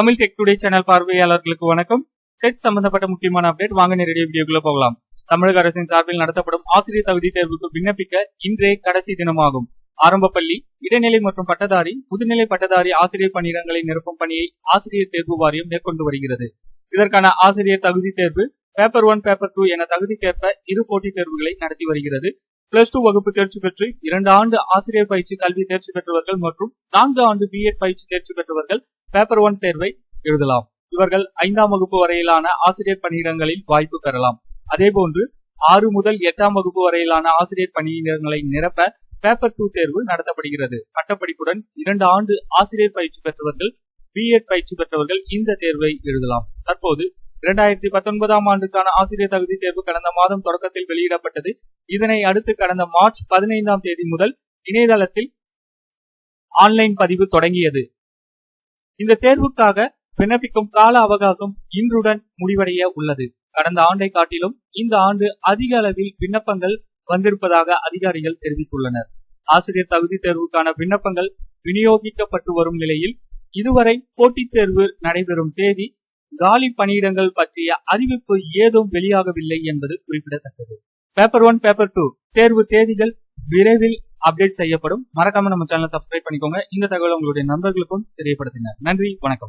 Tamil tech today channel பார்வையாளர்களுக்கு வணக்கம். Tech சம்பந்தப்பட்ட முக்கியமான அப்டேட் வாங்க நேரடி வீடியோக்குள்ள போகலாம். தமிழக அரசின் சார்பில் நடத்தப்படும் ஆசிரியர் தகுதி தேர்வுக்கு விண்ணப்பிக்க இன்றே கடைசி தினமாகும். ஆரம்ப பள்ளி இடைநிலை மற்றும் பட்டதாரி முதுநிலை பட்டதாரி ஆசிரியர் பணியிடங்களை நிரப்பும் பணியை ஆசிரியர் தேர்வு வாரியம் மேற்கொண்டு வருகிறது. இதற்கான ஆசிரியர் தகுதி தேர்வு பேப்பர் ஒன் பேப்பர் டூ என தகுதிக்கேற்ப இரு போட்டித் தேர்வுகளை நடத்தி வருகிறது. பிளஸ் டூ வகுப்பு தேர்ச்சி பெற்று இரண்டு ஆண்டு ஆசிரியர் பயிற்சி கல்வி தேர்ச்சி பெற்றவர்கள் மற்றும் நான்கு ஆண்டு பிஎட் பயிற்சி தேர்ச்சி பெற்றவர்கள் பேப்பர் ஒன் தேர்வை எழுதலாம். இவர்கள் ஐந்தாம் வகுப்பு வரையிலான ஆசிரியர் பணியிடங்களில் வாய்ப்பு பெறலாம். அதேபோன்று ஆறு முதல் எட்டாம் வகுப்பு வரையிலான ஆசிரியர் பணியிடங்களை நிரப்ப பேப்பர் டூ தேர்வு நடத்தப்படுகிறது. பட்டப்படிப்புடன் இரண்டு ஆண்டு ஆசிரியர் பயிற்சி பெற்றவர்கள் பிஎட் பயிற்சி பெற்றவர்கள் இந்த தேர்வை எழுதலாம். தற்போது இரண்டாயிரத்தி பத்தொன்பதாம் ஆண்டுக்கான ஆசிரியர் தகுதி தேர்வு கடந்த மாதம் தொடக்கத்தில் வெளியிடப்பட்டது. இதனை அடுத்து கடந்த மார்ச் பதினைந்தாம் தேதி முதல் இணையதளத்தில் ஆன்லைன் பதிவு தொடங்கியது. இந்த தேர்வுக்காக விண்ணப்பிக்கும் கால அவகாசம் இன்றுடன் முடிவடைய உள்ளது. கடந்த ஆண்டை காட்டிலும் இந்த ஆண்டு அதிக அளவில் விண்ணப்பங்கள் வந்திருப்பதாக அதிகாரிகள் தெரிவித்துள்ளனர். ஆசிரியர் தகுதி தேர்வுக்கான விண்ணப்பங்கள் விநியோகிக்கப்பட்டு வரும் நிலையில் இதுவரை போட்டித் தேர்வு நடைபெறும் தேதி காலி பணியிடங்கள் பற்றிய அறிவிப்பு ஏதும் வெளியாகவில்லை என்பது குறிப்பிடத்தக்கது. பேப்பர் ஒன் பேப்பர் டூ தேர்வு தேதிகள் விரைவில் அப்டேட் செய்யப்படும். மறக்காம நம்ம சேனலை சப்ஸ்கிரைப் பண்ணிக்கோங்க. இந்த தகவல் உங்களுடைய நண்பர்களுக்கும் தெரியப்படுத்துங்க. நன்றி வணக்கம்.